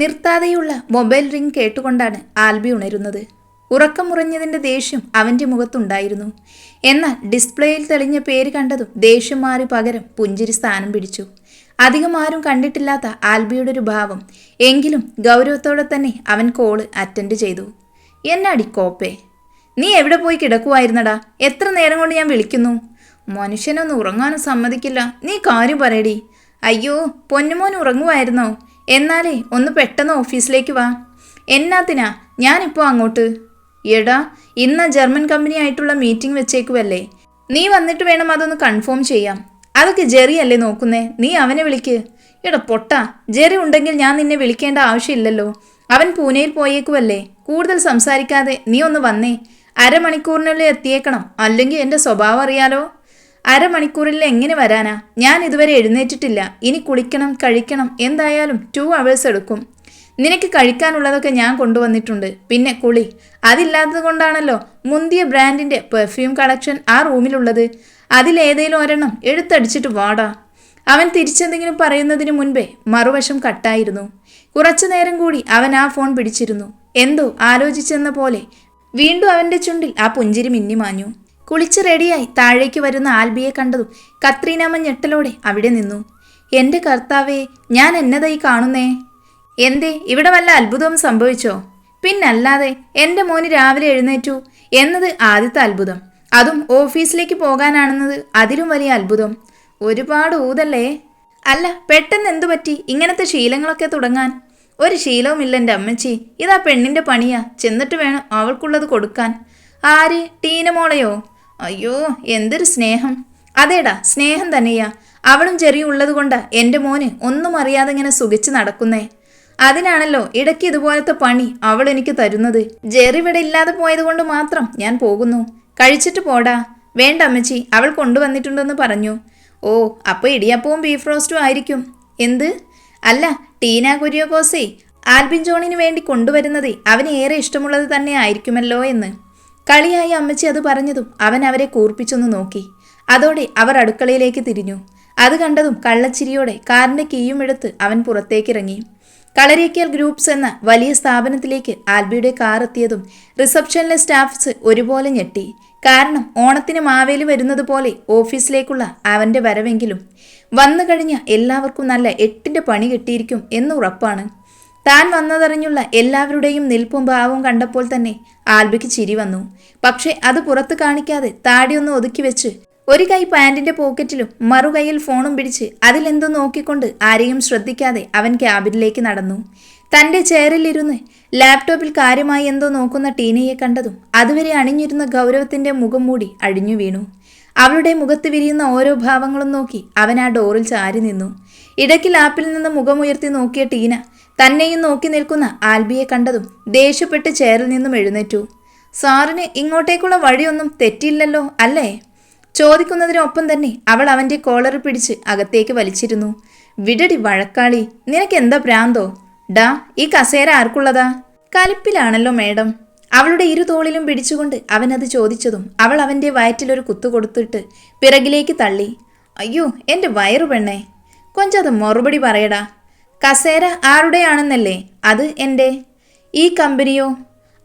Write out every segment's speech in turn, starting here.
നിർത്താതെയുള്ള mobile ring കേട്ടുകൊണ്ടാണ് ആൽബി ഉണരുന്നത്. ഉറക്കം മുറഞ്ഞതിന്റെ ദേഷ്യം അവന്റെ മുഖത്തുണ്ടായിരുന്നു. എന്നാൽ ഡിസ്പ്ലേയിൽ തെളിഞ്ഞ പേര് കണ്ടതും ദേഷ്യം മാറി പകരം പുഞ്ചിരി സ്ഥാനം പിടിച്ചു. അധികം ആരും കണ്ടിട്ടില്ലാത്ത ആൽബിയുടെ ഒരു ഭാവം എങ്കിലും ഗൗരവത്തോടെ തന്നെ അവൻ കോൾ അറ്റൻഡ് ചെയ്തു. എന്നാടി കോപ്പേ നീ എവിടെ പോയി കിടക്കുമായിരുന്നടാ എത്ര നേരം കൊണ്ട് ഞാൻ വിളിക്കുന്നു? മനുഷ്യനൊന്ന് ഉറങ്ങാനും സമ്മതിക്കില്ല. നീ കാര്യം പറയടി. അയ്യോ പൊന്നുമോൻ ഉറങ്ങുമായിരുന്നോ എന്നാലേ ഒന്ന് പെട്ടെന്ന് ഓഫീസിലേക്ക് വാ. എന്നാത്തിനാ? ഞാനിപ്പോൾ അങ്ങോട്ട്. എടാ ഇന്ന് ജർമ്മൻ കമ്പനി ആയിട്ടുള്ള മീറ്റിംഗ് വെച്ചേക്കുവല്ലേ. നീ വന്നിട്ട് വേണം അതൊന്ന് കൺഫേം ചെയ്യാം. അതൊക്കെ ജെറി അല്ലേ നോക്കുന്നേ? നീ അവനെ വിളിക്ക്. എടാ പൊട്ട. ജെറി ഉണ്ടെങ്കിൽ ഞാൻ നിന്നെ വിളിക്കേണ്ട ആവശ്യമില്ലല്ലോ. അവൻ പൂനെയിൽ പോയേക്കുവല്ലേ. കൂടുതൽ സംസാരിക്കാതെ നീ ഒന്ന് വന്നേ. അരമണിക്കൂറിനുള്ളിൽ എത്തിയേക്കണം. അല്ലെങ്കിൽ എന്റെ സ്വഭാവം അറിയാലോ. അരമണിക്കൂറിൽ എങ്ങനെ വരാനാ? ഞാൻ ഇതുവരെ എഴുന്നേറ്റിട്ടില്ല. ഇനി കുളിക്കണം കഴിക്കണം. എന്തായാലും ടു അവേഴ്സ് എടുക്കും. നിനക്ക് കഴിക്കാനുള്ളതൊക്കെ ഞാൻ കൊണ്ടുവന്നിട്ടുണ്ട്. പിന്നെ കുളി. അതില്ലാത്തത് കൊണ്ടാണല്ലോ മുന്തിയ ബ്രാൻഡിന്റെ പെർഫ്യൂം കളക്ഷൻ ആ റൂമിലുള്ളത്. അതിലേതേലും ഒരെണ്ണം എടുത്തടിച്ചിട്ട് വാടാ. അവൻ തിരിച്ചെന്തെങ്കിലും പറയുന്നതിന് മുൻപേ മറുവശം കട്ടായിരുന്നു. കുറച്ചു നേരം കൂടി അവൻ ആ ഫോൺ പിടിച്ചിരുന്നു. എന്തോ ആലോചിച്ചെന്ന പോലെ വീണ്ടും അവന്റെ ചുണ്ടിൽ ആ പുഞ്ചിരി മിന്നിമാഞ്ഞു. കുളിച്ച് റെഡിയായി താഴേക്ക് വരുന്ന ആൽബിയെ കണ്ടതും കത്രീനാമ ഞെട്ടലോടെ അവിടെ നിന്നു. എന്റെ കർത്താവേ ഞാൻ എന്നതായി കാണുന്നേ? എന്തേ ഇവിടെ വല്ല അത്ഭുതവും സംഭവിച്ചോ? പിന്നല്ലാതെ എന്റെ മോന് രാവിലെ എഴുന്നേറ്റു. എന്നത് ആദ്യത്തെ അത്ഭുതം. അതും ഓഫീസിലേക്ക് പോകാനാണെന്നത് അതിലും വലിയ അത്ഭുതം. ഒരുപാട് ഊതല്ലേ? അല്ല പെട്ടെന്ന് എന്തു പറ്റി? ഇങ്ങനത്തെ ശീലങ്ങളൊക്കെ തുടങ്ങാൻ. ഒരു ശീലവുമില്ല എന്റെ അമ്മച്ചി. ഇതാ പെണ്ണിന്റെ പണിയാ. ചെന്നിട്ട് വേണം അവൾക്കുള്ളത് കൊടുക്കാൻ. ആര്? ടീനമോളയോ? അയ്യോ എന്തൊരു സ്നേഹം. അതേടാ സ്നേഹം തന്നെയാ. അവളും ചെറിയ ഉള്ളത് കൊണ്ടാ എന്റെ മോന് ഒന്നും അറിയാതെ ഇങ്ങനെ സുഖിച്ച് നടക്കുന്നേ. അതിനാണല്ലോ ഇടയ്ക്ക് ഇതുപോലത്തെ പണി അവൾ എനിക്ക് തരുന്നത്. ജെറി ഇവിടെ ഇല്ലാതെ പോയത് കൊണ്ട് മാത്രം ഞാൻ പോകുന്നു. കഴിച്ചിട്ട് പോടാ. വേണ്ട അമ്മച്ചി അവൾ കൊണ്ടുവന്നിട്ടുണ്ടെന്ന് പറഞ്ഞു. ഓ അപ്പോൾ ഇടിയപ്പവും ബീഫ് റോസ്റ്റും ആയിരിക്കും. എന്ത്? അല്ല ടീന കുര്യോകോസേ ആൽബിൻ ജോണിന് വേണ്ടി കൊണ്ടുവരുന്നത് അവന് ഏറെ ഇഷ്ടമുള്ളത് തന്നെ ആയിരിക്കുമല്ലോ എന്ന്. കളിയായി അമ്മച്ചി അത് പറഞ്ഞതും അവൻ അവരെ കൂർപ്പിച്ചൊന്ന് നോക്കി. അതോടെ അവർ അടുക്കളയിലേക്ക് തിരിഞ്ഞു. അത് കണ്ടതും കള്ളച്ചിരിയോടെ കാറിന്റെ കീയും എടുത്ത് അവൻ പുറത്തേക്കിറങ്ങി. കളരേക്കൽ ഗ്രൂപ്പ്സ് എന്ന വലിയ സ്ഥാപനത്തിലേക്ക് ആൽബിയുടെ കാർ എത്തിയതും റിസപ്ഷനിലെ സ്റ്റാഫ്സ് ഒരുപോലെ ഞെട്ടി. കാരണം ഓണത്തിന് മാവേലി വരുന്നത് പോലെ ഓഫീസിലേക്കുള്ള അവന്റെ വരവെങ്കിലും വന്നു കഴിഞ്ഞ എല്ലാവർക്കും നല്ല എട്ടിന്റെ പണി കിട്ടിയിരിക്കും എന്ന് ഉറപ്പാണ്. താൻ വന്നതറിഞ്ഞുള്ള എല്ലാവരുടെയും നിൽപ്പും ഭാവവും കണ്ടപ്പോൾ തന്നെ ആൽബിക്ക് ചിരി വന്നു. പക്ഷേ അത് പുറത്ത് കാണിക്കാതെ താടിയൊന്ന് ഒതുക്കി വെച്ച് ഒരു കൈ പാൻറിന്റെ പോക്കറ്റിലും മറുകൈയിൽ ഫോണും പിടിച്ച് അതിലെന്തോ നോക്കിക്കൊണ്ട് ആരെയും ശ്രദ്ധിക്കാതെ അവൻ ക്യാബിനിലേക്ക് നടന്നു. തന്റെ ചെയറിലിരുന്ന് ലാപ്ടോപ്പിൽ കാര്യമായി എന്തോ നോക്കുന്ന ടീനയെ കണ്ടതും അതുവരെ അണിഞ്ഞിരുന്ന ഗൗരവത്തിന്റെ മുഖം മൂടി അഴിഞ്ഞു വീണു. അവളുടെ മുഖത്ത് വിരിയുന്ന ഓരോ ഭാവങ്ങളും നോക്കി അവൻ ആ ഡോറിൽ ചാരി നിന്നു. ഇടയ്ക്ക് ലാപ്പിൽ നിന്ന് മുഖമുയർത്തി നോക്കിയ ടീന തന്നെയും നോക്കി നിൽക്കുന്ന ആൽബിയെ കണ്ടതും ദേഷ്യപ്പെട്ട് ചേറിൽ നിന്നും എഴുന്നേറ്റു. സാറിന് ഇങ്ങോട്ടേക്കുള്ള വഴിയൊന്നും തെറ്റിയില്ലല്ലോ അല്ലേ? ചോദിക്കുന്നതിനൊപ്പം തന്നെ അവൾ അവന്റെ കോളറിൽ പിടിച്ച് അകത്തേക്ക് വലിച്ചിരുന്നു. വിടടി വഴക്കാളി നിനക്ക് എന്താ പ്രാന്തോ? ഡാ ഈ കസേര ആർക്കുള്ളതാ? കലിപ്പിലാണല്ലോ മേഡം. അവളുടെ ഇരു തോളിലും പിടിച്ചുകൊണ്ട് അവൻ അത് ചോദിച്ചതും അവൾ അവന്റെ വയറ്റിലൊരു കുത്തു കൊടുത്തിട്ട് പിറകിലേക്ക് തള്ളി. അയ്യോ എന്റെ വയറു പെണ്ണേ കൊഞ്ചത് മറുപടി പറയടാ. കസേര ആരുടെയാണെന്നല്ലേ? അത് എന്റെ. ഈ കമ്പനിയോ?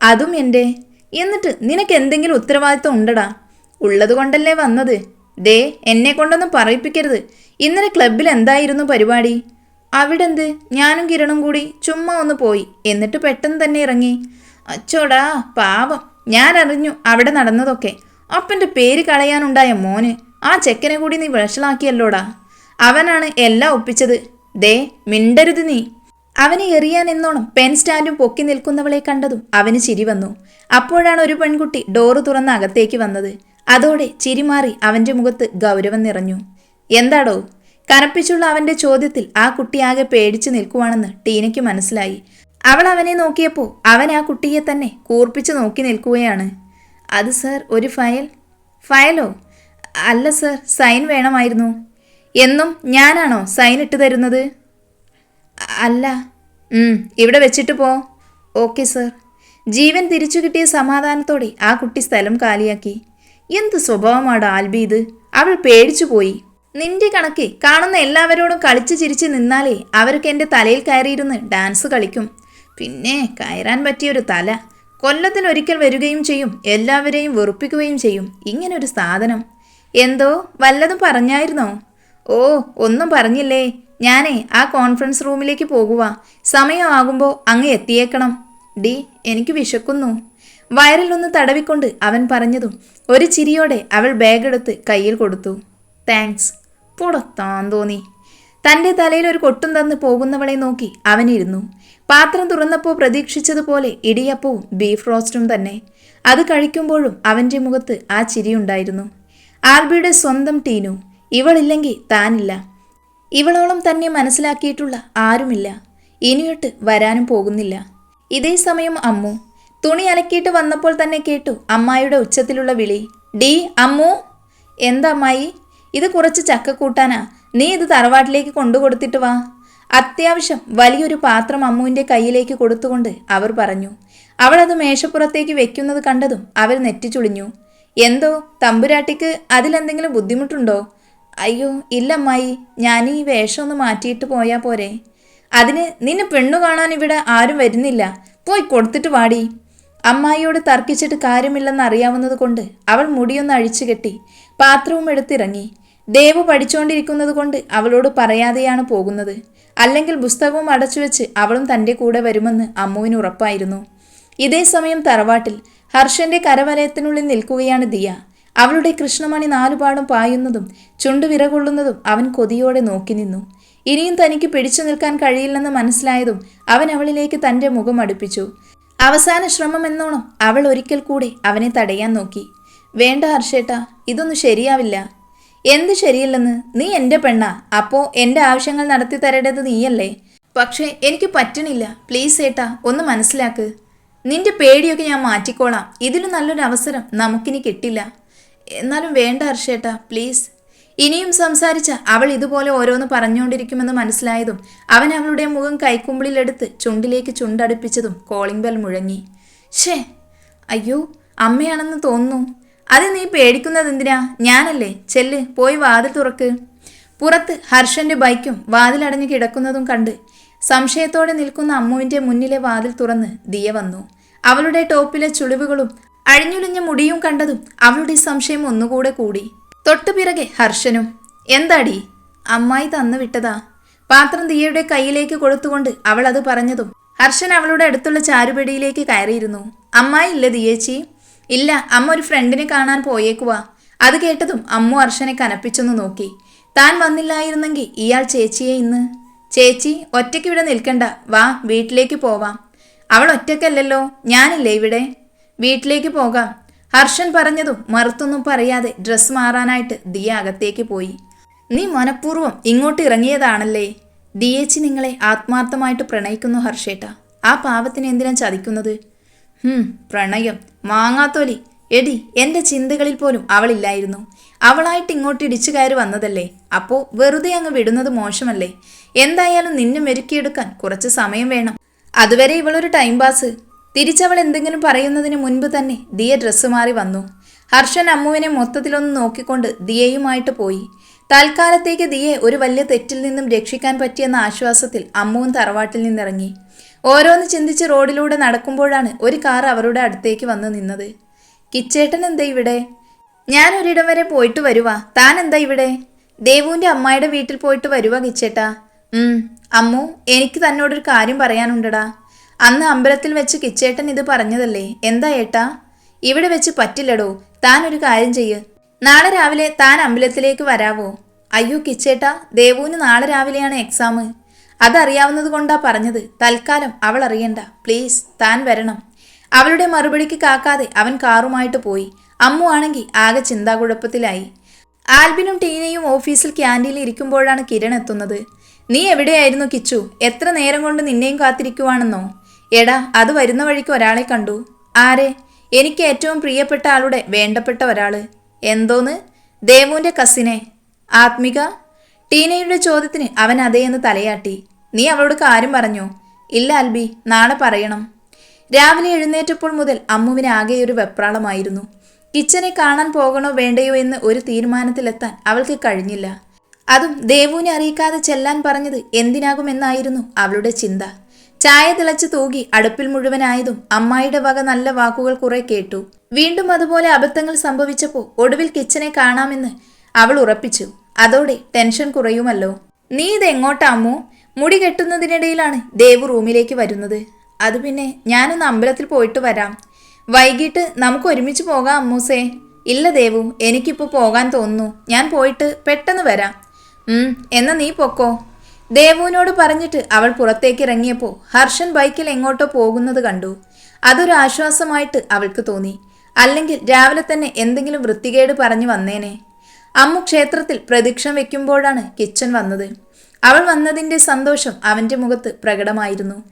അതും എന്റെ. എന്നിട്ട് നിനക്ക് എന്തെങ്കിലും ഉത്തരവാദിത്വം ഉണ്ടടാ. ഉള്ളതുകൊണ്ടല്ലേ വന്നത്? ദേ എന്നെ കൊണ്ടൊന്നും പറയിപ്പിക്കരുത്. ഇന്നലെ ക്ലബിൽ എന്തായിരുന്നു പരിപാടി? അവിടെന്ത്? ഞാനും കിരണും കൂടി ചുമ്മാ ഒന്ന് പോയി. എന്നിട്ട് പെട്ടെന്ന് തന്നെ ഇറങ്ങി. അച്ചോടാ പാവം. ഞാൻ അറിഞ്ഞു അവിടെ നടന്നതൊക്കെ. അപ്പന്റെ പേര് കളയാനുണ്ടായ മോന്. ആ ചെക്കനെ കൂടി നീ വിഷളാക്കിയല്ലോടാ. അവനാണ് എല്ലാം ഒപ്പിച്ചത്. ദേ മിണ്ടരുത് നീ. അവനെ എറിയാൻ എന്നോണം പെൻ സ്റ്റാൻഡും പൊക്കി നിൽക്കുന്നവളെ കണ്ടതും അവന് ചിരി വന്നു. അപ്പോഴാണ് ഒരു പെൺകുട്ടി ഡോറ് തുറന്ന് അകത്തേക്ക് വന്നത്. അതോടെ ചിരി മാറി അവന്റെ മുഖത്ത് ഗൗരവം നിറഞ്ഞു. എന്താടോ? കനപ്പിച്ചുള്ള അവന്റെ ചോദ്യത്തിൽ ആ കുട്ടി ആകെ പേടിച്ചു നിൽക്കുവാണെന്ന് ടീനയ്ക്ക് മനസ്സിലായി. അവൾ അവനെ നോക്കിയപ്പോൾ അവൻ ആ കുട്ടിയെ തന്നെ കൂർപ്പിച്ച് നോക്കി നിൽക്കുകയാണ്. അത് സർ ഒരു ഫയൽ. ഫയലോ? അല്ല സർ സൈൻ വേണമായിരുന്നു. എന്നും ഞാനാണോ സൈൻ ഇട്ട് തരുന്നത്? അല്ല. ഇവിടെ വെച്ചിട്ട് പോ. ഓക്കെ സർ ജീവൻ തിരിച്ചു കിട്ടിയ സമാധാനത്തോടെ ആ കുട്ടി സ്ഥലം കാലിയാക്കി. എന്ത് സ്വഭാവമാണ് ആൽബി ഇത്? അവൾ പേടിച്ചു പോയി. നിന്റെ കണക്ക് കാണുന്ന എല്ലാവരോടും കളിച്ചു ചിരിച്ച് നിന്നാലേ അവർക്ക് എന്റെ തലയിൽ കയറിയിരുന്ന് ഡാൻസ് കളിക്കും. പിന്നെ കയറാൻ പറ്റിയൊരു തല. കൊല്ലത്തിൽ ഒരിക്കൽ വരികയും ചെയ്യും എല്ലാവരെയും വെറുപ്പിക്കുകയും ചെയ്യും. ഇങ്ങനൊരു സാധനം. എന്തോ വല്ലതും പറഞ്ഞായിരുന്നോ? ഓ ഒന്നും പറഞ്ഞില്ലേ? ഞാനേ ആ കോൺഫറൻസ് റൂമിലേക്ക് പോകുക സമയമാകുമ്പോൾ അങ്ങ് എത്തിയേക്കണം. ഡി എനിക്ക് വിശക്കുന്നു. വയറിൽ ഒന്ന് തടവിക്കൊണ്ട് അവൻ പറഞ്ഞതും ഒരു ചിരിയോടെ അവൾ ബാഗെടുത്ത് കയ്യിൽ കൊടുത്തു. താങ്ക്സ്. പുറത്താൻ തോന്നി തന്റെ തലയിൽ ഒരു കൊട്ടും തന്ന് പോകുന്നവളെ നോക്കി അവനിരുന്നു പാത്രം തുറന്നപ്പോൾ പ്രതീക്ഷിച്ചതുപോലെ ഇടിയപ്പവും ബീഫ് റോസ്റ്റും തന്നെ. അത് കഴിക്കുമ്പോഴും അവന്റെ മുഖത്ത് ആ ചിരിയുണ്ടായിരുന്നു. ആൽബിയുടെ സ്വന്തം ടീനു. ഇവളില്ലെങ്കിൽ താനില്ല. ഇവളോളം തന്നെ മനസ്സിലാക്കിയിട്ടുള്ള ആരുമില്ല. ഇനിയൊട്ട് വരാനും പോകുന്നില്ല. ഇതേ സമയം അമ്മു തുണി അലക്കിയിട്ട് വന്നപ്പോൾ തന്നെ കേട്ടു അമ്മായിയുടെ ഉച്ചത്തിലുള്ള വിളി. ഡി അമ്മു! എന്താ അമ്മായി? ഇത് കുറച്ച് ചക്ക കൂട്ടാനാ. നീ ഇത് തറവാട്ടിലേക്ക് കൊണ്ടുകൊടുത്തിട്ട് വാ. അത്യാവശ്യം വലിയൊരു പാത്രം അമ്മുവിന്റെ കയ്യിലേക്ക് കൊടുത്തുകൊണ്ട് അവർ പറഞ്ഞു. അവൾ അത് മേശപ്പുറത്തേക്ക് വെക്കുന്നത് കണ്ടതും അവർ നെറ്റിച്ചുളിഞ്ഞു. എന്തോ തമ്പുരാട്ടിക്ക് അതിലെന്തെങ്കിലും ബുദ്ധിമുട്ടുണ്ടോ? അയ്യോ ഇല്ലമ്മായി ഞാൻ ഈ വേഷം ഒന്ന് മാറ്റിയിട്ട് പോയാൽ പോരെ. അതിന് നിന്നെ പെണ്ണു കാണാൻ ഇവിടെ ആരും വരുന്നില്ല. പോയി കൊടുത്തിട്ട് വാടി. അമ്മായിയോട് തർക്കിച്ചിട്ട് കാര്യമില്ലെന്ന് അറിയാവുന്നത് കൊണ്ട് അവൾ മുടിയൊന്ന് അഴിച്ചു കെട്ടി പാത്രവും എടുത്തിറങ്ങി. ദേവു പഠിച്ചുകൊണ്ടിരിക്കുന്നത് കൊണ്ട് അവളോട് പറയാതെയാണ് പോകുന്നത്. അല്ലെങ്കിൽ പുസ്തകവും അടച്ചു വെച്ച് അവളും തന്റെ കൂടെ വരുമെന്ന് അമ്മുവിന് ഉറപ്പായിരുന്നു. ഇതേ സമയം തറവാട്ടിൽ ഹർഷന്റെ കരവലയത്തിനുള്ളിൽ നിൽക്കുകയാണ് ദിയ. അവളുടെ കൃഷ്ണമണി നാലുപാടും പായുന്നതും ചുണ്ടു വിറകൊള്ളുന്നതും അവൻ കൊതിയോടെ നോക്കി നിന്നു. ഇനിയും തനിക്ക് പിടിച്ചു നിൽക്കാൻ കഴിയില്ലെന്ന് മനസ്സിലായതും അവൻ അവളിലേക്ക് തന്റെ മുഖം അടുപ്പിച്ചു. അവസാന ശ്രമം എന്നോണം അവൾ ഒരിക്കൽ കൂടി അവനെ തടയാൻ നോക്കി. വേണ്ട ഹർഷേട്ട ഇതൊന്നും ശരിയാവില്ല. എന്ത് ശരിയല്ലെന്ന്? നീ എന്റെ പെണ്ണാ. അപ്പോ എന്റെ ആവശ്യങ്ങൾ നടത്തി തരേണ്ടത് നീയല്ലേ? പക്ഷേ എനിക്ക് പറ്റണില്ല. പ്ലീസ് ഏട്ടാ ഒന്ന് മനസ്സിലാക്ക്. നിന്റെ പേടിയൊക്കെ ഞാൻ മാറ്റിക്കോളാം. ഇതിലും നല്ലൊരു അവസരം നമുക്കിനി കിട്ടില്ല. എന്നാലും വേണ്ട ഹർഷേട്ടാ പ്ലീസ് ഇനിയും സംസാരിച്ച അവൾ ഇതുപോലെ ഓരോന്ന് പറഞ്ഞുകൊണ്ടിരിക്കുമെന്ന് മനസ്സിലായതും അവൻ അവളുടെ മുഖം കൈക്കുമ്പിളിലെടുത്ത് ചുണ്ടിലേക്ക് ചുണ്ടടുപ്പിച്ചതും കോളിംഗ് ബെൽ മുഴങ്ങി. ഷേ അയ്യോ അമ്മയാണെന്ന് തോന്നുന്നു. അത് നീ പേടിക്കുന്നത് എന്തിനാ? ഞാനല്ലേ? ചെല്ല് പോയി വാതിൽ തുറക്ക്. പുറത്ത് ഹർഷന്റെ ബൈക്കും വാതിലടഞ്ഞു കിടക്കുന്നതും കണ്ട് സംശയത്തോടെ നിൽക്കുന്ന അമ്മുവിന്റെ മുന്നിലെ വാതിൽ തുറന്ന് ദിയ വന്നു. അവളുടെ ടോപ്പിലെ ചുളിവുകളും അഴിഞ്ഞുലിഞ്ഞ മുടിയും കണ്ടതും അവളുടെ സംശയം ഒന്നുകൂടെ കൂടി. തൊട്ടുപിറകെ ഹർഷനും. എന്താടി? അമ്മായി തന്നു വിട്ടതാ. പാത്രം ദിയയുടെ കയ്യിലേക്ക് കൊടുത്തുകൊണ്ട് അവൾ അത് പറഞ്ഞതും ഹർഷൻ അവളുടെ അടുത്തുള്ള ചാരുപടിയിലേക്ക് കയറിയിരുന്നു. അമ്മായി ഇല്ല ദിയേച്ചി. ഇല്ല അമ്മ ഒരു ഫ്രണ്ടിനെ കാണാൻ പോയേക്കുവാ. അത് കേട്ടതും അമ്മു ഹർഷനെ കനപ്പിച്ചൊന്ന് നോക്കി. താൻ വന്നില്ലായിരുന്നെങ്കിൽ ഇയാൾ ചേച്ചിയെ ഇന്ന്. ചേച്ചി ഒറ്റയ്ക്ക് ഇവിടെ നിൽക്കണ്ട. വാ വീട്ടിലേക്ക് പോവാം. അവൾ ഒറ്റയ്ക്കല്ലല്ലോ. ഞാനില്ലേ ഇവിടെ? വീട്ടിലേക്ക് പോകാം. ഹർഷൻ പറഞ്ഞതും മറുത്തൊന്നും പറയാതെ ഡ്രസ്സ് മാറാനായിട്ട് ദിയ അകത്തേക്ക് പോയി. നീ മനഃപൂർവം ഇങ്ങോട്ട് ഇറങ്ങിയതാണല്ലേ? ദിയേച്ചി നിങ്ങളെ ആത്മാർത്ഥമായിട്ട് പ്രണയിക്കുന്നു ഹർഷേട്ട. ആ പാവത്തിന് എന്തിനാ ചതിക്കുന്നത്? ഹും പ്രണയം. മാങ്ങാത്തോലി. എടി എന്റെ ചിന്തകളിൽ പോലും അവളില്ലായിരുന്നു. അവളായിട്ട് ഇങ്ങോട്ട് ഇടിച്ചു കയറി വന്നതല്ലേ. അപ്പോൾ വെറുതെ അങ്ങ് വിടുന്നത് മോശമല്ലേ? എന്തായാലും നിന്നെ മെരുക്കിയെടുക്കാൻ കുറച്ച് സമയം വേണം. അതുവരെ ഇവളൊരു ടൈം പാസ് തിരിച്ചവൾ എന്തെങ്കിലും പറയുന്നതിന് മുൻപ് തന്നെ ദിയ ഡ്രസ്സ് മാറി വന്നു. ഹർഷൻ അമ്മുവിനെ മൊത്തത്തിലൊന്ന് നോക്കിക്കൊണ്ട് ദിയയുമായിട്ട് പോയി. തൽക്കാലത്തേക്ക് ദിയെ ഒരു വലിയ തെറ്റിൽ നിന്നും രക്ഷിക്കാൻ പറ്റിയെന്ന ആശ്വാസത്തിൽ അമ്മുവും തറവാട്ടിൽ നിന്നിറങ്ങി. ഓരോന്ന് ചിന്തിച്ച് റോഡിലൂടെ നടക്കുമ്പോഴാണ് ഒരു കാർ അവരുടെ അടുത്തേക്ക് വന്ന് നിന്നത്. കിച്ചേട്ടൻ എന്താ ഇവിടെ? ഞാൻ ഒരിടം വരെ പോയിട്ട് വരുവാ. താൻ എന്താ ഇവിടെ? ദേവുവിന്റെ അമ്മായിയുടെ വീട്ടിൽ പോയിട്ട് വരുവാ കിച്ചേട്ടാ. അമ്മു എനിക്ക് തന്നോടൊരു കാര്യം പറയാനുണ്ടടാ. അന്ന് അമ്പലത്തിൽ വെച്ച് കിച്ചേട്ടൻ ഇത് പറഞ്ഞതല്ലേ? എന്താ ഏട്ടാ? ഇവിടെ വെച്ച് പറ്റില്ലടോ. താൻ ഒരു കാര്യം ചെയ്യ്. നാളെ രാവിലെ താൻ അമ്പലത്തിലേക്ക് വരാവോ? അയ്യോ കിച്ചേട്ടാ ദേവുവിന് നാളെ രാവിലെയാണ് എക്സാം അതറിയാവുന്നത് കൊണ്ടാ പറഞ്ഞത്. തൽക്കാലം അവൾ അറിയണ്ട. പ്ലീസ് താൻ വരണം. അവളുടെ മറുപടിക്ക് കാക്കാതെ അവൻ കാറുമായിട്ട് പോയി. അമ്മു ആണെങ്കിൽ ആകെ ചിന്താകുഴപ്പത്തിലായി. ആൽബിനും ടീനയും ഓഫീസിൽ ക്യാന്റീനിൽ ഇരിക്കുമ്പോഴാണ് കിരൺ എത്തുന്നത്. നീ എവിടെയായിരുന്നു കിച്ചു? എത്ര നേരം കൊണ്ട് നിന്നെയും കാത്തിരിക്കുവാണെന്നോ? എടാ അത് വരുന്ന വഴിക്ക് ഒരാളെ കണ്ടു. ആരെ? എനിക്ക് ഏറ്റവും പ്രിയപ്പെട്ട ആളുടെ വേണ്ടപ്പെട്ട ഒരാൾ. എന്തോന്ന്? ദേവുവിന്റെ കസിനെ. ആത്മിക? ടീനയുടെ ചോദ്യത്തിന് അവൻ അതേ എന്ന് തലയാട്ടി. നീ അവളോട് കാര്യം പറഞ്ഞോ? ഇല്ല അൽബി. നാളെ പറയണം. രാവിലെ എഴുന്നേറ്റപ്പോൾ മുതൽ അമ്മുവിന് ആകെ ഒരു വെപ്രാളമായിരുന്നു. കിച്ചനെ കാണാൻ പോകണോ വേണ്ടയോ എന്ന് ഒരു തീരുമാനത്തിലെത്താൻ അവൾക്ക് കഴിഞ്ഞില്ല. അതും ദേവുവിനെ അറിയിക്കാതെ ചെല്ലാൻ പറഞ്ഞത് എന്തിനാകുമെന്നായിരുന്നു അവളുടെ ചിന്ത. ചായ തിളച്ചു തൂകി അടുപ്പിൽ മുഴുവനായതും അമ്മായിയുടെ വക നല്ല വാക്കുകൾ കുറെ കേട്ടു. വീണ്ടും അതുപോലെ അബദ്ധങ്ങൾ സംഭവിച്ചപ്പോൾ ഒടുവിൽ കിച്ചനെ കാണാമെന്ന് അവൾ ഉറപ്പിച്ചു. അതോടെ ടെൻഷൻ കുറയുമല്ലോ. നീ ഇത് എങ്ങോട്ടാമോ മുടി കെട്ടുന്നതിനിടയിലാണ് ദേവു റൂമിലേക്ക് വരുന്നത്. അത് പിന്നെ ഞാനൊന്ന് അമ്പലത്തിൽ പോയിട്ട് വരാം. വൈകിട്ട് നമുക്ക് ഒരുമിച്ച് പോകാം അമ്മൂസേ. ഇല്ല ദേവു എനിക്കിപ്പോൾ പോകാൻ തോന്നുന്നു. ഞാൻ പോയിട്ട് പെട്ടെന്ന് വരാം. എന്നാ നീ പൊക്കോ. ദേവുവിനോട് പറഞ്ഞിട്ട് അവൾ പുറത്തേക്ക് ഇറങ്ങിയപ്പോൾ ഹർഷൻ ബൈക്കിൽ എങ്ങോട്ടോ പോകുന്നത് കണ്ടു. അതൊരു ആശ്വാസമായിട്ട് അവൾക്ക് തോന്നി. അല്ലെങ്കിൽ രാവിലെ തന്നെ എന്തെങ്കിലും വൃത്തികേട് പറഞ്ഞു വന്നേനെ. അമ്മു ക്ഷേത്രത്തിൽ പ്രദക്ഷിണം വെക്കുമ്പോഴാണ് കിച്ചൻ വന്നത്. അവൾ വന്നതിന്റെ സന്തോഷം അവന്റെ മുഖത്ത് പ്രകടമായിരുന്നു.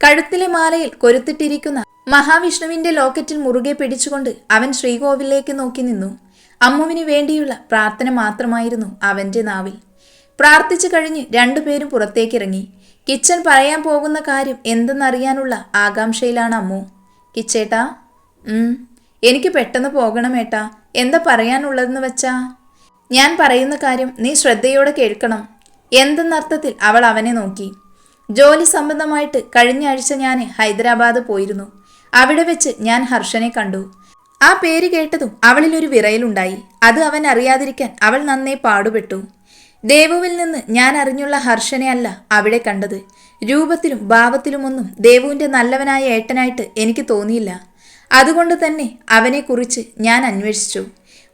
കഴുത്തിലെ മാലയിൽ കൊരുത്തിട്ടിരിക്കുന്ന മഹാവിഷ്ണുവിന്റെ ലോക്കറ്റിൽ മുറുകെ പിടിച്ചുകൊണ്ട് അവൻ ശ്രീകോവിലേക്ക് നോക്കി നിന്നു. അമ്മുവിന് വേണ്ടിയുള്ള പ്രാർത്ഥന മാത്രമായിരുന്നു അവന്റെ നാവിൽ. പ്രാർത്ഥിച്ചു കഴിഞ്ഞ് രണ്ടുപേരും പുറത്തേക്കിറങ്ങി. കിച്ചൻ പറയാൻ പോകുന്ന കാര്യം എന്തെന്നറിയാനുള്ള ആകാംക്ഷയിലാണ് അമ്മു. കിച്ചേട്ടാ എനിക്ക് പെട്ടെന്ന് പോകണം ഏട്ടാ. എന്താ പറയാനുള്ളതെന്ന് വെച്ചാ ഞാൻ പറയുന്ന കാര്യം നീ ശ്രദ്ധയോടെ കേൾക്കണം. എന്തെന്നർത്ഥത്തിൽ അവൾ അവനെ നോക്കി. ജോലി സംബന്ധമായിട്ട് കഴിഞ്ഞ ആഴ്ച ഞാൻ ഹൈദരാബാദ് പോയിരുന്നു. അവിടെ വെച്ച് ഞാൻ ഹർഷനെ കണ്ടു. ആ പേര് കേട്ടതും അവളിലൊരു വിറയലുണ്ടായി. അത് അവൻ അറിയാതിരിക്കാൻ അവൾ നന്നേ പാടുപെട്ടു. ദേവുവിൽ നിന്ന് ഞാൻ അറിഞ്ഞുള്ള ഹർഷനെ അല്ല അവിടെ കണ്ടത്. രൂപത്തിലും ഭാവത്തിലുമൊന്നും ദേവുവിന്റെ നല്ലവനായ ഏട്ടനായിട്ട് എനിക്ക് തോന്നിയില്ല. അതുകൊണ്ട് തന്നെ അവനെക്കുറിച്ച് ഞാൻ അന്വേഷിച്ചു.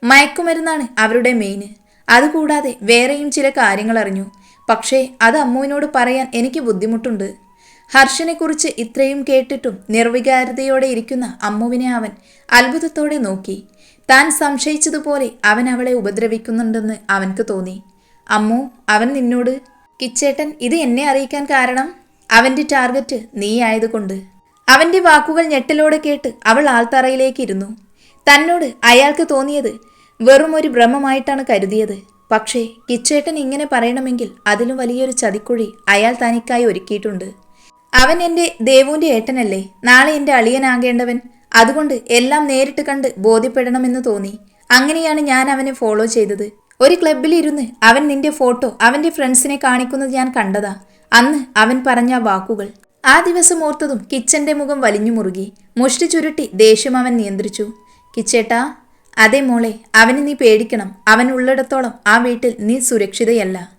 മയക്കുമരുന്നാണ് അവരുടെ മെയിന് അതുകൂടാതെ വേറെയും ചില കാര്യങ്ങൾ അറിഞ്ഞു. പക്ഷേ അത് അമ്മുവിനോട് പറയാൻ എനിക്ക് ബുദ്ധിമുട്ടുണ്ട്. ഹർഷനെക്കുറിച്ച് ഇത്രയും കേട്ടിട്ടും നിർവികാരതയോടെ ഇരിക്കുന്ന അമ്മുവിനെ അവൻ അത്ഭുതത്തോടെ നോക്കി. താൻ സംശയിച്ചതുപോലെ അവൻ അവളെ ഉപദ്രവിക്കുന്നുണ്ടെന്ന് അവൻക്ക് തോന്നി. അമ്മു അവൻ നിന്നോട് കിച്ചേട്ടൻ ഇത് എന്നെ അറിയിക്കാൻ കാരണം? അവന്റെ ടാർഗറ്റ് നീ ആയതുകൊണ്ട്. അവന്റെ വാക്കുകൾ ഞെട്ടലോടെ കേട്ട് അവൾ ആൾത്തറയിലേക്ക് ഇരുന്നു തന്നോട് അയാൾക്ക് തോന്നിയത് വെറും ഒരു ഭ്രമമായിട്ടാണ് കരുതിയത്. പക്ഷേ കിച്ചേട്ടൻ ഇങ്ങനെ പറയണമെങ്കിൽ അതിലും വലിയൊരു ചതിക്കുഴി അയാൾ തനിക്കായി ഒരുക്കിയിട്ടുണ്ട്. അവൻ എന്റെ ദേവുവിന്റെ ഏട്ടനല്ലേ? നാളെ എന്റെ അളിയനാകേണ്ടവൻ. അതുകൊണ്ട് എല്ലാം നേരിട്ട് കണ്ട് ബോധ്യപ്പെടണമെന്ന് തോന്നി. അങ്ങനെയാണ് ഞാൻ അവനെ ഫോളോ ചെയ്തത്. ഒരു ക്ലബിൽ ഇരുന്ന് അവൻ നിന്റെ ഫോട്ടോ അവന്റെ ഫ്രണ്ട്സിനെ കാണിക്കുന്നത് ഞാൻ കണ്ടതാ. അന്ന് അവൻ പറഞ്ഞ വാക്കുകൾ. ആ ദിവസം ഓർത്തതും കിച്ചന്റെ മുഖം വലിഞ്ഞു മുറുകി. മുഷ്ടി ചുരുട്ടി ദേഷ്യം അവൻ നിയന്ത്രിച്ചു. കിച്ചേട്ടാ അതേ മോളെ അവന് നീ പേടിക്കണം. അവൻ ഉള്ളിടത്തോളം ആ വീട്ടിൽ നീ സുരക്ഷിതയല്ല.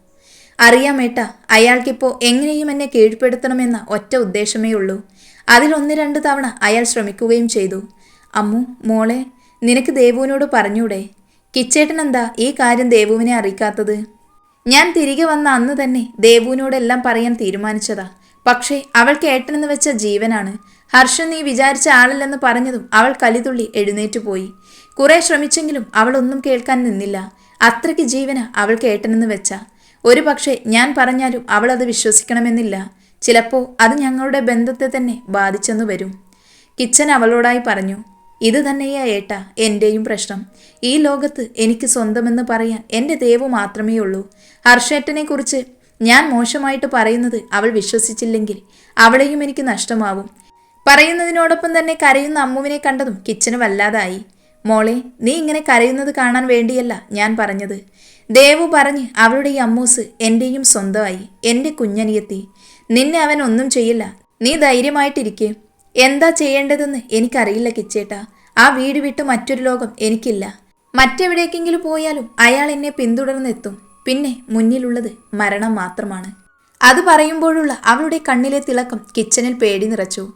അറിയാമേട്ട അയാൾക്കിപ്പോൾ എങ്ങനെയും എന്നെ കീഴ്പ്പെടുത്തണമെന്ന ഒറ്റ ഉദ്ദേശമേ ഉള്ളൂ. അതിൽ ഒന്ന് രണ്ട് തവണ അയാൾ ശ്രമിക്കുകയും ചെയ്തു. അമ്മു മോളെ നിനക്ക് ദേവുവിനോട് പറഞ്ഞൂടെ? കിച്ചേട്ടൻ എന്താ ഈ കാര്യം ദേവുവിനെ അറിയിക്കാത്തത്? ഞാൻ തിരികെ വന്ന അന്ന് തന്നെ ദേവുവിനോടെല്ലാം പറയാൻ തീരുമാനിച്ചതാ. പക്ഷേ അവൾ കേട്ടെന്ന് വെച്ച ജീവനാണ്. ഹർഷൻ നീ വിചാരിച്ച ആളില്ലെന്ന് പറഞ്ഞതും അവൾ കലിതുള്ളി എഴുന്നേറ്റ് പോയി. കുറെ ശ്രമിച്ചെങ്കിലും അവൾ ഒന്നും കേൾക്കാൻ നിന്നില്ല. അത്രയ്ക്ക് ജീവന അവൾ കേട്ടെന്ന് വെച്ച. ഒരു പക്ഷേ ഞാൻ പറഞ്ഞാലും അവൾ അത് വിശ്വസിക്കണമെന്നില്ല. ചിലപ്പോൾ അത് ഞങ്ങളുടെ ബന്ധത്തെ തന്നെ ബാധിച്ചെന്നു വരും. കിച്ചൻ അവളോടായി പറഞ്ഞു. ഇത് തന്നെയാ ഏട്ടാ എന്റെയും പ്രശ്നം. ഈ ലോകത്ത് എനിക്ക് സ്വന്തമെന്ന് പറയാൻ എന്റെ ദേവു മാത്രമേ ഉള്ളൂ. ഹർഷേട്ടനെ കുറിച്ച് ഞാൻ മോശമായിട്ട് പറയുന്നത് അവൾ വിശ്വസിച്ചില്ലെങ്കിൽ അവളെയും എനിക്ക് നഷ്ടമാവും. പറയുന്നതിനോടൊപ്പം തന്നെ കരയുന്ന അമ്മുവിനെ കണ്ടതും കിച്ചന് വല്ലാതായി. മോളെ നീ ഇങ്ങനെ കരയുന്നത് കാണാൻ വേണ്ടിയല്ല ഞാൻ പറഞ്ഞത്. ദേവു പറഞ്ഞ് അവളുടെ ഈ അമ്മൂസ് എന്റെയും സ്വന്തമായി എന്റെ കുഞ്ഞനിയെത്തി. നിന്നെ അവൻ ഒന്നും ചെയ്യില്ല. നീ ധൈര്യമായിട്ടിരിക്കെ. എന്താ ചെയ്യേണ്ടതെന്ന് എനിക്കറിയില്ല കിച്ചേട്ടാ. ആ വീട് വിട്ട് മറ്റൊരു ലോകം എനിക്കില്ല. മറ്റെവിടേക്കെങ്കിലും പോയാലും അയാൾ എന്നെ പിന്തുടർന്നെത്തും. പിന്നെ മുന്നിലുള്ളത് മരണം മാത്രമാണ്. അത് പറയുമ്പോഴുള്ള അവളുടെ കണ്ണിലെ തിളക്കം കിച്ചനിൽ പേടി നിറച്ചു.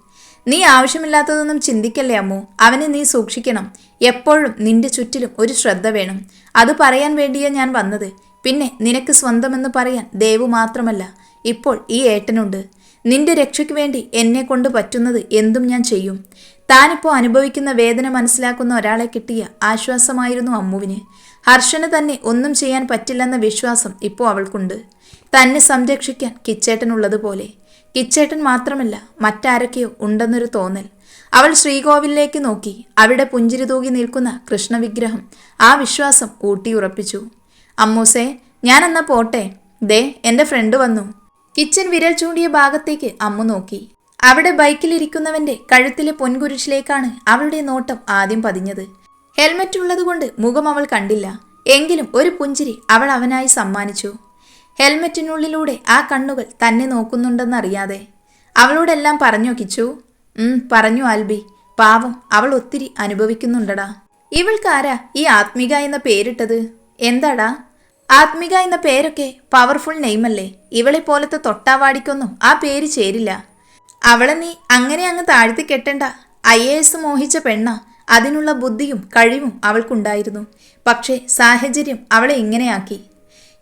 നീ ആവശ്യമില്ലാത്തതൊന്നും ചിന്തിക്കല്ലേ അമ്മോ? അവനെ നീ സൂക്ഷിക്കണം. എപ്പോഴും നിന്റെ ചുറ്റിലും ഒരു ശ്രദ്ധ വേണം. അത് പറയാൻ വേണ്ടിയാ ഞാൻ വന്നത്. പിന്നെ നിനക്ക് സ്വന്തമെന്ന് പറയാൻ ദേവു മാത്രമല്ല. ഇപ്പോൾ ഈ ഏട്ടനുണ്ട്. നിന്റെ രക്ഷയ്ക്ക് വേണ്ടി എന്നെ കൊണ്ട് പറ്റുന്നത് എന്തും ഞാൻ ചെയ്യും. താനിപ്പോൾ അനുഭവിക്കുന്ന വേദന മനസ്സിലാക്കുന്ന ഒരാളെ കിട്ടിയ ആശ്വാസമായിരുന്നു അമ്മുവിന്. ഹർഷന് തന്നെ ഒന്നും ചെയ്യാൻ പറ്റില്ലെന്ന വിശ്വാസം ഇപ്പോൾ അവൾക്കുണ്ട്. തന്നെ സംരക്ഷിക്കാൻ കിച്ചേട്ടനുള്ളതുപോലെ കിച്ചേട്ടൻ മാത്രമല്ല മറ്റാരൊക്കെയോ ഉണ്ടെന്നൊരു തോന്നൽ. അവൾ ശ്രീകോവിലേക്ക് നോക്കി അവിടെ പുഞ്ചിരി തൂകി നിൽക്കുന്ന കൃഷ്ണവിഗ്രഹം ആ വിശ്വാസം ഊട്ടിയുറപ്പിച്ചു. അമ്മൂസേ ഞാനെന്നാ പോട്ടെ? ദേ എന്റെ ഫ്രണ്ട് വന്നു. കിച്ചൻ വിരൽ ചൂണ്ടിയ ഭാഗത്തേക്ക് അമ്മു നോക്കി. അവിടെ ബൈക്കിലിരിക്കുന്നവന്റെ കഴുത്തിലെ പൊൻകുരിശിലേക്കാണ് അവളുടെ നോട്ടം ആദ്യം പതിഞ്ഞത്. ഹെൽമറ്റ് ഉള്ളതുകൊണ്ട് മുഖം അവൾ കണ്ടില്ല. എങ്കിലും ഒരു പുഞ്ചിരി അവൾ അവനായി സമ്മാനിച്ചു. ഹെൽമെറ്റിനുള്ളിലൂടെ ആ കണ്ണുകൾ തന്നെ നോക്കുന്നുണ്ടെന്നറിയാതെ. അവളോടെല്ലാം പറഞ്ഞോ കിച്ചു പറഞ്ഞു ആൽബി. പാവം അവൾ ഒത്തിരി അനുഭവിക്കുന്നുണ്ടടാ. ഇവൾക്കാരാ ഈ ആത്മിക എന്ന പേരിട്ടത്? എന്താടാ? ആത്മിക എന്ന പേരൊക്കെ പവർഫുൾ നെയ്മല്ലേ ഇവളെ പോലത്തെ തൊട്ടാവാടിക്കൊന്നും ആ പേര് ചേരില്ല. അവളെ നീ അങ്ങനെ അങ്ങ് താഴ്ത്തി കെട്ടണ്ട. ഐ എ എസ് മോഹിച്ച പെണ്ണ. അതിനുള്ള ബുദ്ധിയും കഴിവും അവൾക്കുണ്ടായിരുന്നു. പക്ഷേ സാഹചര്യം അവളെ ഇങ്ങനെയാക്കി.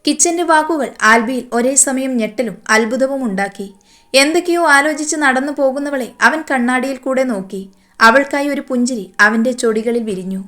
കിച്ചന്റെ വാക്കുകൾ ആൽബിയിൽ ഒരേ സമയം ഞെട്ടലും അത്ഭുതവും ഉണ്ടാക്കി. എന്തൊക്കെയോ ആലോചിച്ച് നടന്നു പോകുന്നവളെ അവൻ കണ്ണാടിയിൽ കൂടെ നോക്കി. അവൾക്കായി ഒരു പുഞ്ചിരി അവന്റെ ചൊടികളിൽ വിരിഞ്ഞു.